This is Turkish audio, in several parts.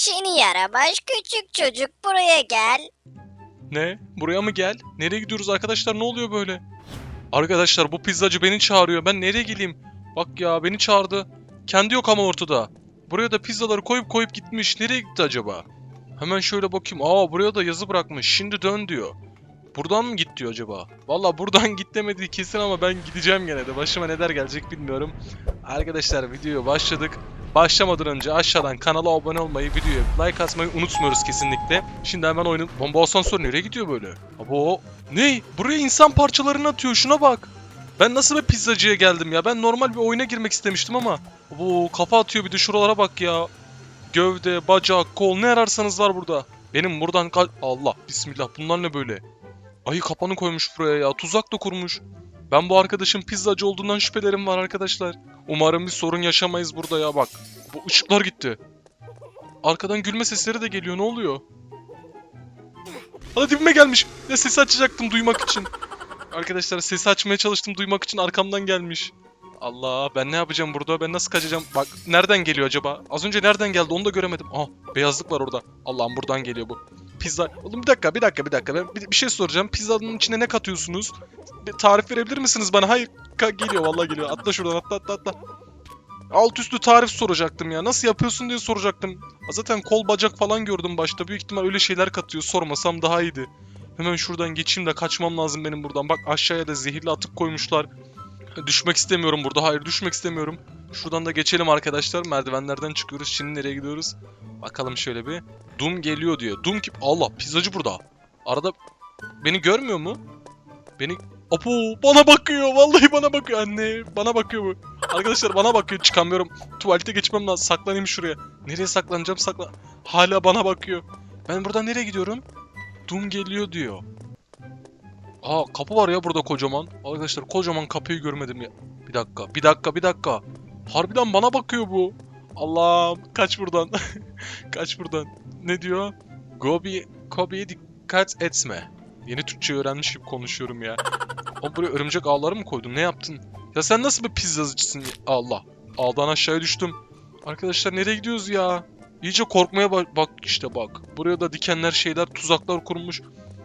Seni yarabaş küçük çocuk buraya gel. Ne? Buraya mı gel? Nereye gidiyoruz arkadaşlar? Ne oluyor böyle? Arkadaşlar bu pizzacı beni çağırıyor. Ben nereye geleyim? Bak ya beni çağırdı. Kendi yok ama ortada. Buraya da pizzaları koyup koyup gitmiş. Nereye gitti acaba? Hemen şöyle bakayım. Aa buraya da yazı bırakmış. Şimdi dön diyor. Buradan mı git diyor acaba? Valla buradan git demedi kesin ama ben gideceğim gene de. Başıma neler gelecek bilmiyorum. Arkadaşlar videoya başladık. Başlamadan önce aşağıdan kanala abone olmayı, videoya like atmayı unutmuyoruz kesinlikle. Şimdi hemen oyunun... Bomba asansör nereye gidiyor böyle? Abo ne? Buraya insan parçalarını atıyor şuna bak. Ben nasıl bir pizzacıya geldim ya? Ben normal bir oyuna girmek istemiştim ama. Bu kafa atıyor bir de şuralara bak ya. Gövde, bacak, kol ne ararsanız var burada. Benim buradan kal... Allah bismillah bunlar ne böyle? Ayı kapanı koymuş buraya ya. Tuzak da kurmuş. Ben bu arkadaşın pizzacı olduğundan şüphelerim var arkadaşlar. Umarım bir sorun yaşamayız burada ya bak. Bu ışıklar gitti. Arkadan gülme sesleri de geliyor ne oluyor? Hala dibime gelmiş. Ya sesi açacaktım duymak için. Arkadaşlar sesi açmaya çalıştım duymak için arkamdan gelmiş. Allah ben ne yapacağım burada? Ben nasıl kaçacağım? Bak nereden geliyor acaba? Az önce nereden geldi onu da göremedim. Ah beyazlık var orada. Allah'ım buradan geliyor bu. Pizza. Oğlum bir dakika bir dakika bir dakika. Ben bir, bir şey soracağım. Pizzanın içine ne katıyorsunuz? Bir tarif verebilir misiniz bana? Hayır. Ka- geliyor vallahi geliyor. Atla şuradan atla atla atla. Alt üstü tarif soracaktım ya. Nasıl yapıyorsun diye soracaktım. Zaten kol bacak falan gördüm başta. Büyük ihtimal öyle şeyler katıyor. Sormasam daha iyiydi. Hemen şuradan geçeyim de kaçmam lazım benim buradan. Bak aşağıya da zehirli atık koymuşlar. Düşmek istemiyorum burada. Hayır düşmek istemiyorum. Şuradan da geçelim arkadaşlar. Merdivenlerden çıkıyoruz. Şimdi nereye gidiyoruz? Bakalım şöyle bir. Doom geliyor diyor. Doom kim? Allah pizzacı burada. Arada beni görmüyor mu? Beni Apo bana bakıyor. Vallahi bana bakıyor anne. Bana bakıyor bu. Arkadaşlar bana bakıyor. Çıkamıyorum. Tuvalete geçmem lazım. Saklanayım şuraya. Nereye saklanacağım? Sakla. Hala bana bakıyor. Ben buradan nereye gidiyorum? Doom geliyor diyor. Aa kapı var ya burada kocaman. Arkadaşlar kocaman kapıyı görmedim ya. Bir dakika. Bir dakika. Bir dakika. Harbiden bana bakıyor bu. Allah'ım kaç buradan. kaç buradan. Ne diyor? Gobi, Kobi'ye dikkat etme. Yeni Türkçe öğrenmiş gibi konuşuyorum ya. O buraya örümcek ağları mı koydun? Ne yaptın? Ya sen nasıl bir pizzacısın? Allah. Ağdan aşağıya düştüm. Arkadaşlar nereye gidiyoruz ya? İyice korkmaya bak, bak işte bak. Buraya da dikenler şeyler tuzaklar kurmuş.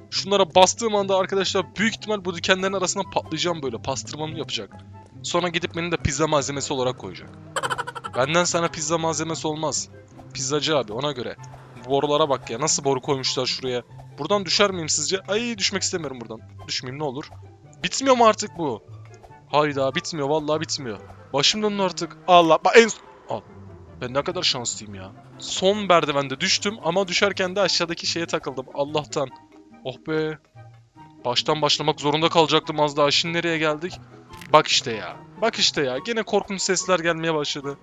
Şunlara bastığım anda arkadaşlar büyük ihtimal bu dikenlerin arasından patlayacağım böyle. Pastırmamı yapacak. Sonra gidip beni de pizza malzemesi olarak koyacak. Benden sana pizza malzemesi olmaz. Pizzacı abi ona göre. Borulara bak ya nasıl boru koymuşlar şuraya. Buradan düşer miyim sizce? Ay düşmek istemiyorum buradan. Düşmeyeyim ne olur. Bitmiyor mu artık bu? Hayda bitmiyor vallahi bitmiyor. Başım döndü artık. Allah bak en... Al. Ben ne kadar şanslıyım ya. Son merdivende düştüm ama düşerken de aşağıdaki şeye takıldım. Allah'tan. Oh be. Baştan başlamak zorunda kalacaktım az daha. Şimdi nereye geldik? Bak işte ya. Bak işte ya. Gene korkunç sesler gelmeye başladı.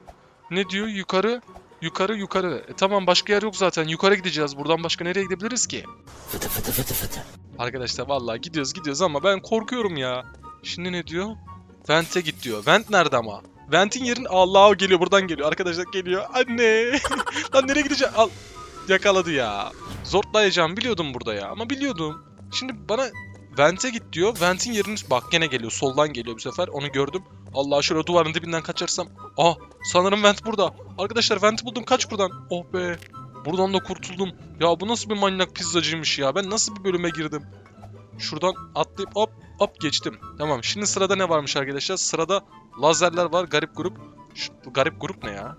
Ne diyor? Yukarı. Yukarı yukarı. E tamam başka yer yok zaten. Yukarı gideceğiz. Buradan başka nereye gidebiliriz ki? Arkadaşlar vallahi gidiyoruz gidiyoruz ama ben korkuyorum ya. Şimdi ne diyor? Vent'e git diyor. Vent nerede ama? Vent'in yerin Allah o geliyor buradan geliyor. Arkadaşlar geliyor. Anne. Lan nereye gideceğim? Al. Yakaladı ya. Zortlayacağım biliyordum burada ya ama biliyordum. Şimdi bana Vent'e git diyor. Vent'in yerini bak gene geliyor. Soldan geliyor bu sefer. Onu gördüm. Allah şöyle duvarın dibinden kaçarsam. Ah sanırım Vent burada. Arkadaşlar Vent'i buldum. Kaç buradan. Oh be. Buradan da kurtuldum. Ya bu nasıl bir manyak pizzacıymış ya. Ben nasıl bir bölüme girdim. Şuradan atlayıp hop hop geçtim. Tamam şimdi sırada ne varmış arkadaşlar? Sırada lazerler var. Garip grup. Şu, bu garip grup ne ya?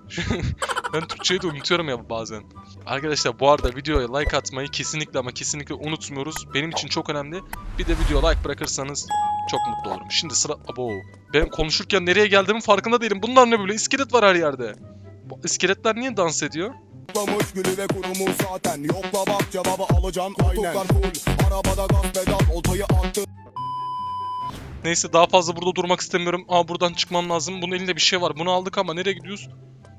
ben Türkçeyi de unutuyorum ya bazen. Arkadaşlar bu arada videoya like atmayı kesinlikle ama kesinlikle unutmuyoruz. Benim için çok önemli. Bir de video like bırakırsanız çok mutlu olurum. Şimdi sıra... Abo. Ben konuşurken nereye geldiğimin farkında değilim. Bunlar ne böyle? İskelet var her yerde. Bu iskeletler niye dans ediyor? Yoklamış gülü ve kurumu zaten Yokla bak cevabı alacağım Koltuklar full Arabada gaz pedal Oltayı attı Neyse daha fazla burada durmak istemiyorum. Aa buradan çıkmam lazım. Bunun elinde bir şey var. Bunu aldık ama nereye gidiyoruz?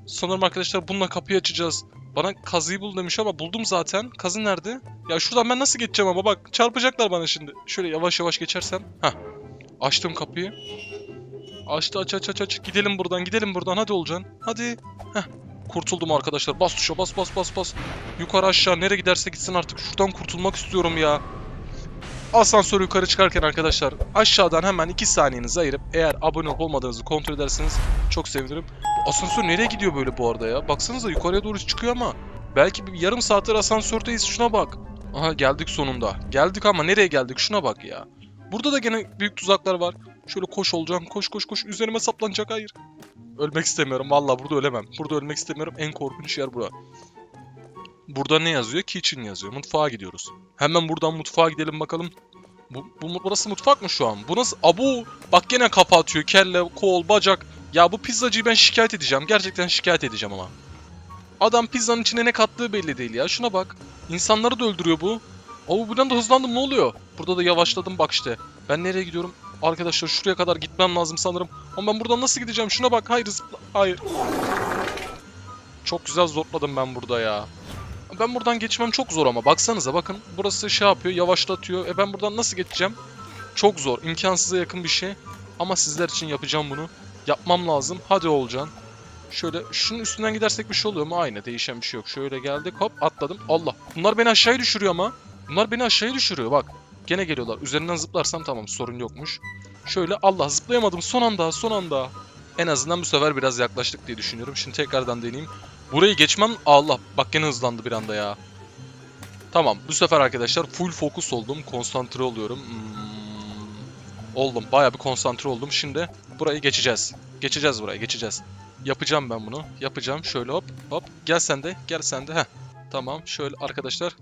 Sanırım arkadaşlar bununla kapıyı açacağız. Bana kazıyı bul demiş ama buldum zaten. Kazı nerede? Ya şuradan ben nasıl geçeceğim ama bak çarpacaklar bana şimdi. Şöyle yavaş yavaş geçersem. Hah. Açtım kapıyı. Açtı aç aç aç aç. Gidelim buradan gidelim buradan hadi Olcan. Hadi. Heh. Kurtuldum arkadaşlar. Bas tuşa bas bas bas bas. Yukarı aşağı nereye giderse gitsin artık. Şuradan kurtulmak istiyorum ya. Asansör yukarı çıkarken arkadaşlar aşağıdan hemen 2 saniyenizi ayırıp eğer abone olmadığınızı kontrol ederseniz çok sevinirim. Asansör nereye gidiyor böyle bu arada ya? Baksanıza yukarıya doğru çıkıyor ama Belki bir yarım saattir asansördeyiz şuna bak. Aha geldik sonunda. Geldik ama nereye geldik şuna bak ya. Burada da gene büyük tuzaklar var. Şöyle koş olacağım. Koş koş koş. Üzerime saplanacak. Hayır. Ölmek istemiyorum. Vallahi burada ölemem. Burada ölmek istemiyorum. En korkunç yer bura. Burada ne yazıyor? Kitchen yazıyor. Mutfağa gidiyoruz. Hemen buradan mutfağa gidelim bakalım. Bu, bu burası mutfak mı şu an? Bu nasıl? Abu bak gene kafa atıyor. Kelle, kol, bacak. Ya bu pizzacıyı ben şikayet edeceğim. Gerçekten şikayet edeceğim ama. Adam pizzanın içine ne kattığı belli değil ya. Şuna bak. İnsanları da öldürüyor bu. Abu buradan da hızlandım ne oluyor? Burada da yavaşladım bak işte. Ben nereye gidiyorum? Arkadaşlar şuraya kadar gitmem lazım sanırım. Ama ben buradan nasıl gideceğim? Şuna bak. Hayır. Hayır. Çok güzel zorladım ben burada ya. Ben buradan geçmem çok zor ama baksanıza bakın. Burası şey yapıyor, yavaşlatıyor. E ben buradan nasıl geçeceğim? Çok zor, imkansıza yakın bir şey. Ama sizler için yapacağım bunu. Yapmam lazım. Hadi Olcan. Şöyle şunun üstünden gidersek bir şey oluyor mu? Aynı değişen bir şey yok. Şöyle geldik hop atladım. Allah. Bunlar beni aşağıya düşürüyor ama. Bunlar beni aşağıya düşürüyor bak. Gene geliyorlar. Üzerinden zıplarsam tamam sorun yokmuş. Şöyle Allah zıplayamadım son anda son anda. En azından bu sefer biraz yaklaştık diye düşünüyorum. Şimdi tekrardan deneyeyim. Burayı geçmem Allah bak gene hızlandı bir anda ya. Tamam bu sefer arkadaşlar full fokus oldum. Konsantre oluyorum. Hmm, oldum baya bir konsantre oldum. Şimdi burayı geçeceğiz. Geçeceğiz burayı geçeceğiz. Yapacağım ben bunu. Yapacağım. Şöyle hop hop. Gel sen de. Gel sen de. Heh. Tamam. Şöyle arkadaşlar.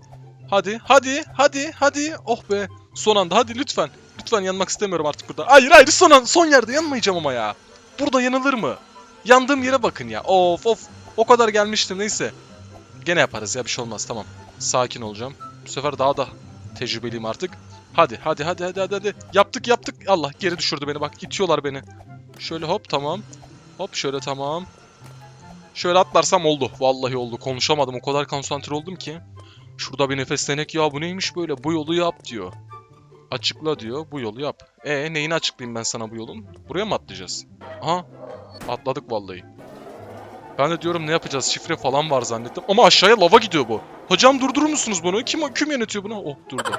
Hadi. Hadi. Hadi. Hadi. Oh be. Son anda. Hadi lütfen. Lütfen yanmak istemiyorum artık burada. Hayır hayır. Son, an, son yerde yanmayacağım ama ya. Burada yanılır mı? Yandığım yere bakın ya. Of of. O kadar gelmiştim neyse. Gene yaparız ya bir şey olmaz tamam. Sakin olacağım. Bu sefer daha da tecrübeliyim artık. Hadi hadi hadi hadi hadi hadi. Yaptık yaptık. Allah geri düşürdü beni bak itiyorlar beni. Şöyle hop tamam. Hop şöyle tamam. Şöyle atlarsam oldu. Vallahi oldu. Konuşamadım. O kadar konsantre oldum ki. Şurada bir nefeslenek ya bu neymiş böyle? Bu yolu yap diyor. Açıkla diyor. Bu yolu yap. E neyini açıklayayım ben sana bu yolun? Buraya mı atlayacağız? Aha. Atladık vallahi. Ben de diyorum ne yapacağız? Şifre falan var zannettim. Ama aşağıya lava gidiyor bu. Hocam durdurur musunuz bunu? Kim kim yönetiyor bunu? Oh durdu.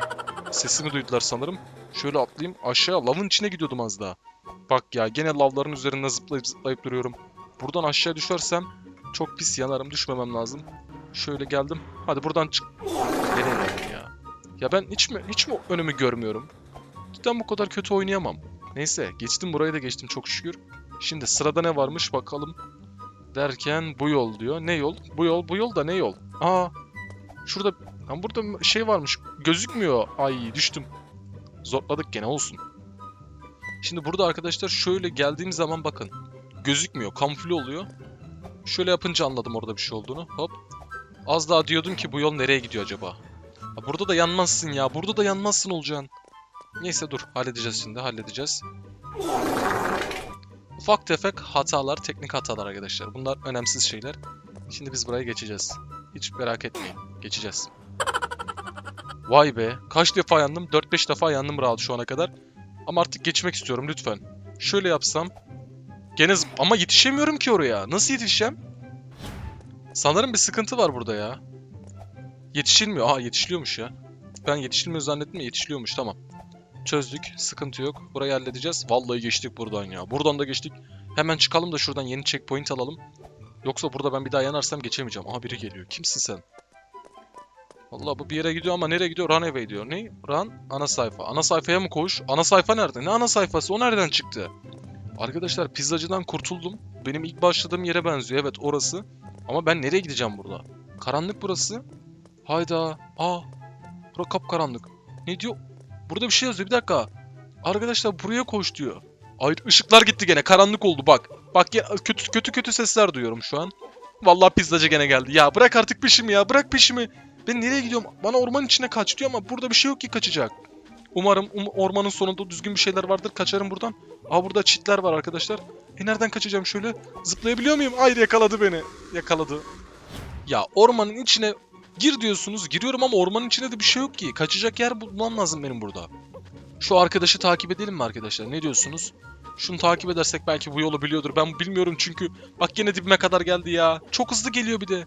Sesimi duydular sanırım. Şöyle atlayayım. Aşağıya lavın içine gidiyordum az daha. Bak ya gene lavların üzerinde zıplayıp zıplayıp duruyorum. Buradan aşağı düşersem çok pis yanarım. Düşmemem lazım. Şöyle geldim. Hadi buradan çık. Nereye ya? Ya ben hiç mi hiç mi önümü görmüyorum? Cidden bu kadar kötü oynayamam. Neyse geçtim burayı da geçtim çok şükür. Şimdi sırada ne varmış bakalım. Derken bu yol diyor. Ne yol? Bu yol, bu yol da ne yol? Aa. Şurada Lan burada şey varmış. Gözükmüyor. Ay düştüm. Zorladık gene olsun. Şimdi burada arkadaşlar şöyle geldiğim zaman bakın. Gözükmüyor. Kamufle oluyor. Şöyle yapınca anladım orada bir şey olduğunu. Hop. Az daha diyordum ki bu yol nereye gidiyor acaba? Burada da yanmazsın ya. Burada da yanmazsın olacaksın. Neyse dur. Halledeceğiz şimdi. Halledeceğiz. Ufak tefek hatalar, teknik hatalar arkadaşlar. Bunlar önemsiz şeyler. Şimdi biz buraya geçeceğiz. Hiç merak etmeyin. Geçeceğiz. Vay be. Kaç defa yandım? 4-5 defa yandım rahat şu ana kadar. Ama artık geçmek istiyorum lütfen. Şöyle yapsam. Gene ama yetişemiyorum ki oraya. Nasıl yetişeceğim? Sanırım bir sıkıntı var burada ya. Yetişilmiyor. Aa yetişiliyormuş ya. Ben yetişilmiyor zannettim ya yetişiliyormuş tamam. Çözdük. Sıkıntı yok. Burayı halledeceğiz. Vallahi geçtik buradan ya. Buradan da geçtik. Hemen çıkalım da şuradan yeni checkpoint alalım. Yoksa burada ben bir daha yanarsam geçemeyeceğim. Aha biri geliyor. Kimsin sen? Vallahi bu bir yere gidiyor ama nereye gidiyor? Run away diyor. Ne? Run? Ana sayfa. Ana sayfaya mı koş? Ana sayfa nerede? Ne ana sayfası? O nereden çıktı? Arkadaşlar pizzacıdan kurtuldum. Benim ilk başladığım yere benziyor. Evet orası. Ama ben nereye gideceğim burada? Karanlık burası. Hayda. Aa. Bura kapkaranlık. Ne diyor? Burada bir şey yazıyor. Bir dakika. Arkadaşlar buraya koş diyor. Ay ışıklar gitti gene. Karanlık oldu bak. Bak ya, kötü kötü kötü sesler duyuyorum şu an. Vallahi pizzacı gene geldi. Ya bırak artık peşimi ya. Bırak peşimi. Ben nereye gidiyorum? Bana ormanın içine kaç diyor ama burada bir şey yok ki kaçacak. Umarım um- ormanın sonunda düzgün bir şeyler vardır. Kaçarım buradan. Aa burada çitler var arkadaşlar. E nereden kaçacağım şöyle? Zıplayabiliyor muyum? Hayır yakaladı beni. Yakaladı. Ya ormanın içine gir diyorsunuz. Giriyorum ama ormanın içinde de bir şey yok ki. Kaçacak yer bulmam lazım benim burada. Şu arkadaşı takip edelim mi arkadaşlar? Ne diyorsunuz? Şunu takip edersek belki bu yolu biliyordur. Ben bilmiyorum çünkü. Bak gene dibime kadar geldi ya. Çok hızlı geliyor bir de.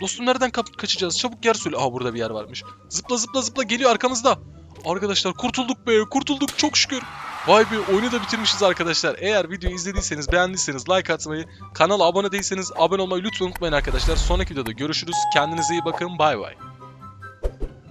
Dostum nereden kap- kaçacağız? Çabuk yer söyle. Aha burada bir yer varmış. Zıpla zıpla zıpla geliyor arkamızda. Arkadaşlar kurtulduk be kurtulduk çok şükür. Vay be oyunu da bitirmişiz arkadaşlar. Eğer videoyu izlediyseniz beğendiyseniz like atmayı, kanala abone değilseniz abone olmayı lütfen unutmayın arkadaşlar. Sonraki videoda görüşürüz. Kendinize iyi bakın. Bay bay.